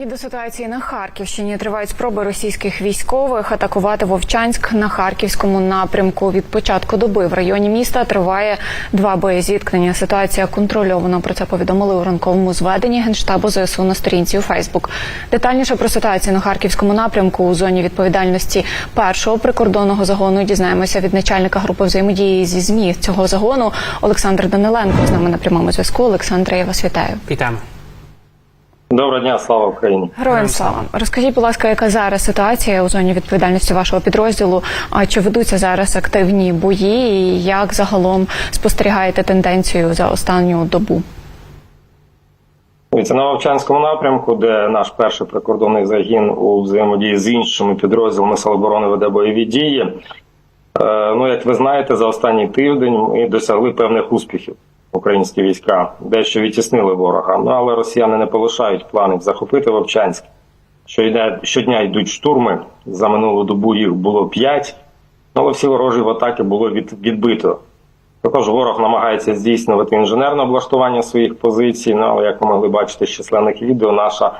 І до ситуації на Харківщині тривають спроби російських військових атакувати Вовчанськ на харківському напрямку. Від початку доби в районі міста триває два боєзіткнення. Ситуація контрольована. Про це повідомили у ранковому зведенні генштабу ЗСУ на сторінці у Фейсбук. Детальніше про ситуацію на харківському напрямку у зоні відповідальності першого прикордонного загону дізнаємося від начальника групи взаємодії зі змі цього загону Олександр Даниленко. З нами на прямому зв'язку. Олександре, я вас вітаю. Вітаємо. Доброго дня, слава Україні. Героям слава. Розкажіть, будь ласка, яка зараз ситуація у зоні відповідальності вашого підрозділу? А чи ведуться зараз активні бої? І як загалом спостерігаєте тенденцію за останню добу? Дивіться, на Вовчанському напрямку, де наш перший прикордонний загін у взаємодії з іншими підрозділами Сил оборони веде бойові дії. Е, ну, як ви знаєте, за останній тиждень ми досягли певних успіхів. Українські війська дещо відтіснили ворога. Ну але росіяни не полишають планів захопити Вовчанськ. Щодня, йдуть штурми. За минулу добу їх було п'ять, але всі ворожі в атаки було від, відбито. Також ворог намагається здійснювати інженерне облаштування своїх позицій. Ну, але як ви могли бачити з численних відео, наша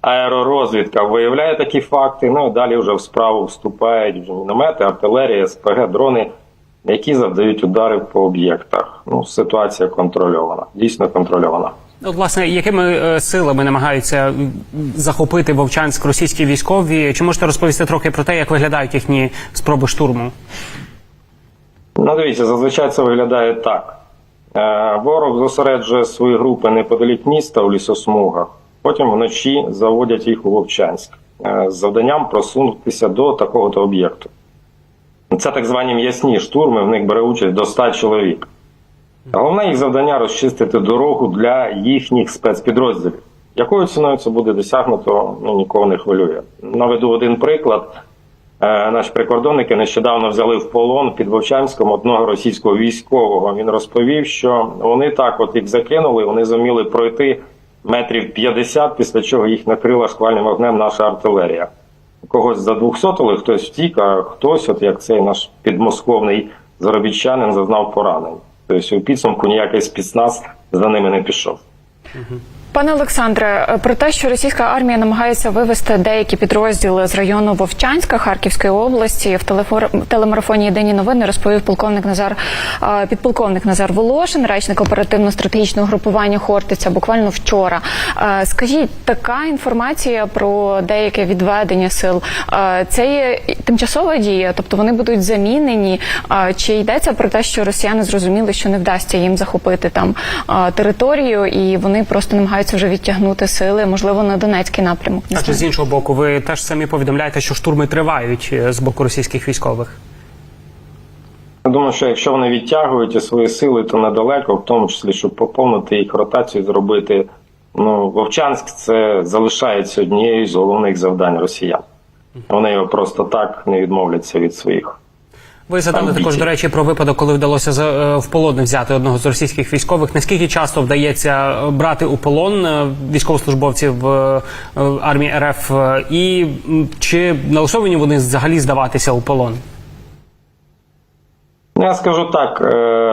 аеророзвідка виявляє такі факти. Ну і далі вже в справу вступають міномети, артилерія, СПГ, дрони, які завдають ударів по об'єктах. Ну, ситуація контрольована, дійсно контрольована. От, власне, якими е, силами намагаються захопити Вовчанськ російські військові? Чи можете розповісти трохи про те, як виглядають їхні спроби штурму? Ну, дивіться, зазвичай це виглядає так. Е, Ворог зосереджує свої групи неподалік міста у лісосмугах, потім вночі заводять їх у Вовчанськ е, з завданням просунутися до такого-то об'єкту. Це так звані м'ясні штурми, в них бере участь до 100 чоловік. Головне їх завдання розчистити дорогу для їхніх спецпідрозділів. Якою ціною це буде досягнуто, ну нікого не хвилює. Наведу один приклад. Е, Наші прикордонники нещодавно взяли в полон під Вовчанськом одного російського військового. Він розповів, що вони так, от їх закинули, вони зуміли пройти метрів 50, після чого їх накрила шквальним вогнем наша артилерія. Когось за 200 хтось втік, а хтось, от як цей наш підмосковний заробітчанин, зазнав поранень. Тобто у підсумку ніякий спецназ за ними не пішов. Пане Олександре, про те, що російська армія намагається вивести деякі підрозділи з району Вовчанська Харківської області, в телефор- телемарафоні Єдині новини розповів полковник Назар підполковник Назар Волошин, речник оперативно-стратегічного групування Хортиця, буквально вчора. Скажіть, така інформація про деяке відведення сил це є тимчасова дія, тобто вони будуть замінені. Чи йдеться про те, що росіяни зрозуміли, що не вдасться їм захопити там територію, і вони просто намагаються вже відтягнути сили, можливо, на Донецький напрямок? Не Адже знаю. з іншого боку, ви теж самі повідомляєте, що штурми тривають е, з боку російських військових. Я думаю, що якщо вони відтягують і свої сили, то недалеко, в тому числі, щоб поповнити їх ротацію, зробити. Ну, Вовчанськ це залишається однією з головних завдань росіян. Вони його просто так не відмовляться від своїх. Ви задали також, до речі, про випадок, коли вдалося е, в полон взяти одного з російських військових. Наскільки часто вдається е, брати у полон е, військовослужбовців армії РФ, і чи налаштовані вони взагалі здаватися у полон? Я скажу так: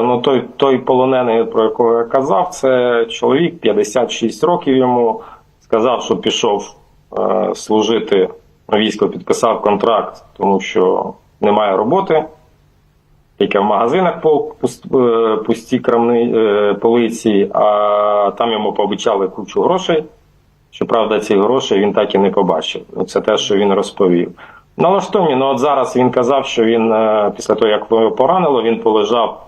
ну той, той полонений, про якого я казав, це чоловік 56 років йому. Сказав, що пішов служити на військо, підписав контракт, тому що немає роботи. Тільки в магазинах по е, пусті крамни е, полиці, а там йому пообіцяли кучу грошей. Щоправда, ці гроші він так і не побачив. Це те, що він розповів. Налаштовані, ну от зараз він казав, що він е, після того, як його поранило, він полежав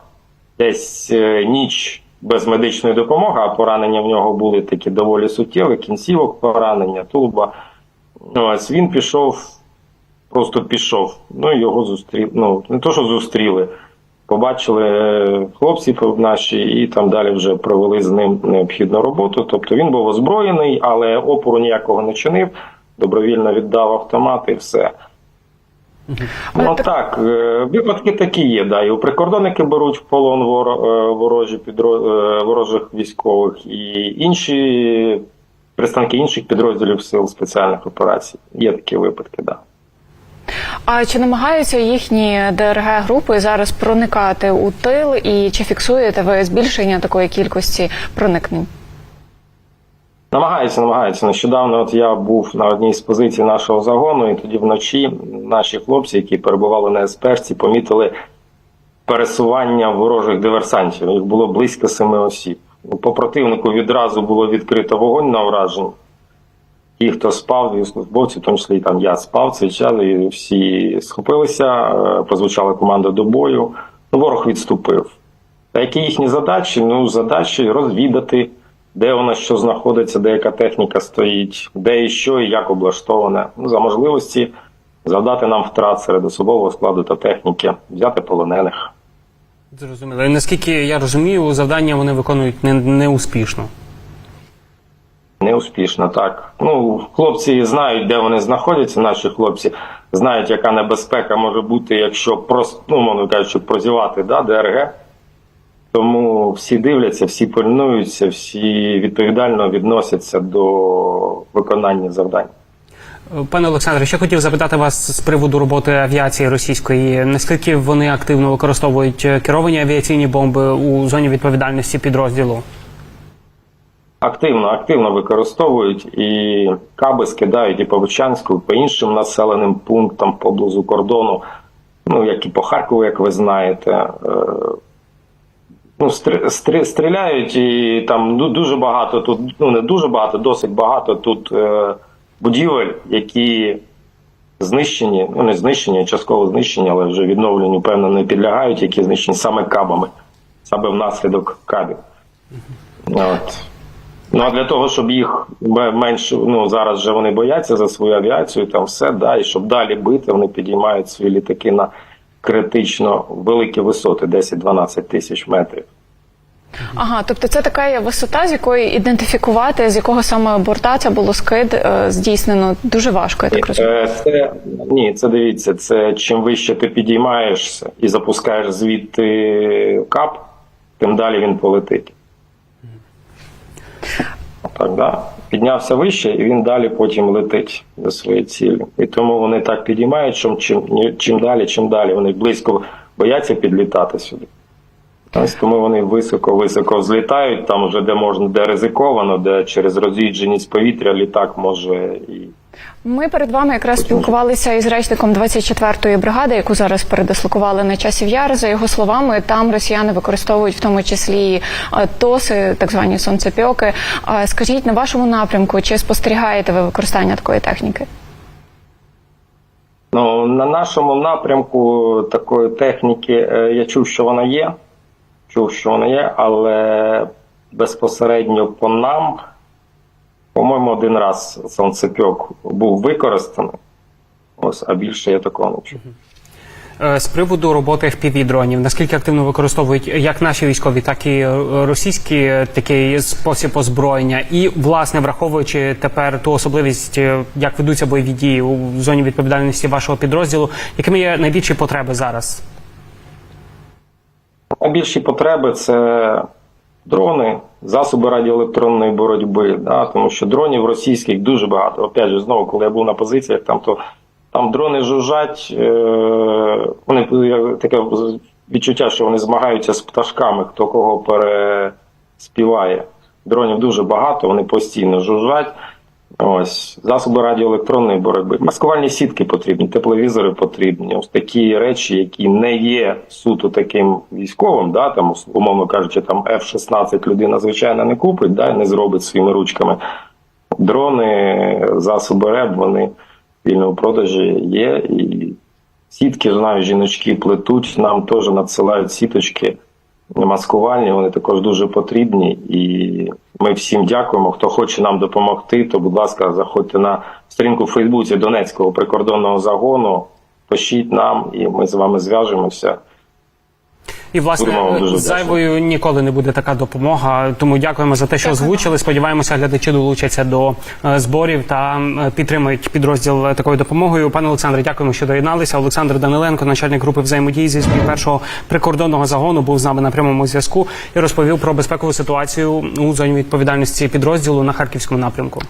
десь ніч без медичної допомоги, а поранення в нього були такі доволі суттєві, кінцівок поранення, тулуба. Ось він пішов, просто пішов. Ну його зустріли. Ну, не то, що зустріли. Побачили е, хлопців наші і там далі вже провели з ним необхідну роботу. Тобто він був озброєний, але опору ніякого не чинив, добровільно віддав автомат і все. Ну так- е, випадки такі є. Да. І у прикордонники беруть в полон е, ворожі підро... ворожих військових і інші представники інших підрозділів сил спеціальних операцій. Є такі випадки, так. Да. А чи намагаються їхні ДРГ групи зараз проникати у тил, і чи фіксуєте ви збільшення такої кількості проникнень? Намагаються, намагаються. Нещодавно от я був на одній з позицій нашого загону, і тоді вночі наші хлопці, які перебували на есперці, помітили пересування ворожих диверсантів. Їх було близько семи осіб. По противнику відразу було відкрито вогонь на ураження. Ті, хто спав, військовослужбовці, в тому числі і там я спав цей час, і всі схопилися, е, прозвучала команда до бою. Ну, ворог відступив. А які їхні задачі? Ну, задачі розвідати, де вона що знаходиться, де яка техніка стоїть, де і що, і як облаштоване. Ну, за можливості завдати нам втрат серед особового складу та техніки, взяти полонених. Зрозуміло. І наскільки я розумію, завдання вони виконують не, неуспішно. Так. Ну, хлопці знають, де вони знаходяться, наші хлопці знають, яка небезпека може бути, якщо просто, ну, мовно кажучи, прозівати да, ДРГ. Тому всі дивляться, всі пильнуються, всі відповідально відносяться до виконання завдань. Пане Олександре, ще хотів запитати вас з приводу роботи авіації російської. Наскільки вони активно використовують е, керовані авіаційні бомби у зоні відповідальності підрозділу? Активно, активно використовують і каби скидають і по Вовчанську, і по іншим населеним пунктам поблизу кордону, ну як і по Харкову, як ви знаєте. Е, Ну, стр- стр- стріляють і там ну, дуже багато тут, ну не дуже багато, досить багато тут е, будівель, які знищені, ну не знищені, а частково знищені, але вже відновленню, певно, не підлягають, які знищені саме кабами, саме внаслідок кабів. От. Ну а для того, щоб їх ме- менше, ну зараз вже вони бояться за свою авіацію, там все, да, і щоб далі бити, вони підіймають свої літаки на критично великі висоти, 10-12 тисяч метрів. Ага, тобто це така є висота, з якої ідентифікувати, з якого саме борта це було скид е, здійснено дуже важко, я так розумію. Е, Це ні, це дивіться. Це чим вище ти підіймаєшся і запускаєш звідти кап, тим далі він полетить. Так, да? Піднявся вище, і він далі потім летить до своєї цілі. І тому вони так підіймають, що чим, чим далі, чим далі. Вони близько бояться підлітати сюди. Ось тому вони високо-високо злітають, там вже де можна, де ризиковано, де через роз'їдженість повітря літак може і Ми перед вами якраз спілкувалися із речником 24-ї бригади, яку зараз передислокували на часів яр. За його словами, там росіяни використовують в тому числі е, тоси, так звані сонцепьоки. Е, Скажіть на вашому напрямку, чи спостерігаєте ви використання такої техніки? Ну, на нашому напрямку такої техніки е, я чув, що вона є. Чув, що вона є, але безпосередньо по нам, по-моєму, один раз сонцепьок був використаний. Ось, а більше я такого не чув. Е, З приводу роботи FPV-дронів, наскільки активно використовують як наші військові, так і е, російські е, такий спосіб озброєння, і власне враховуючи тепер ту особливість, як ведуться бойові дії у зоні відповідальності вашого підрозділу, якими є найбільші потреби зараз? Найбільші потреби це дрони, засоби радіоелектронної боротьби, да, тому що дронів російських дуже багато. Опять же, знову, коли я був на позиціях, там то там дрони жужжать, е, вони таке відчуття, що вони змагаються з пташками, хто кого переспіває. Дронів дуже багато, вони постійно жужжать. Ось засоби радіоелектронної боротьби. Маскувальні сітки потрібні, тепловізори потрібні. Ось такі речі, які не є суто таким військовим, да, там, умовно кажучи, там F-16 людина звичайно не купить, да, не зробить своїми ручками. Дрони, засоби РЕБ, вони в вільному продажі є. І сітки, знаю, жіночки плетуть, нам теж надсилають сіточки маскувальні, вони також дуже потрібні. І ми всім дякуємо. Хто хоче нам допомогти, то, будь ласка, заходьте на сторінку в Фейсбуці Донецького прикордонного загону, пишіть нам, і ми з вами зв'яжемося. І власне зайвою ніколи не буде така допомога. Тому дякуємо за те, що озвучили. Сподіваємося, глядачі долучаться до е, зборів та е, підтримують підрозділ е, такою допомогою. Пане Олександре, дякуємо, що доєдналися. Олександр Даниленко, начальник групи взаємодії зі ЗМІ першого прикордонного загону, був з нами на прямому зв'язку і розповів про безпекову ситуацію у зоні відповідальності підрозділу на харківському напрямку.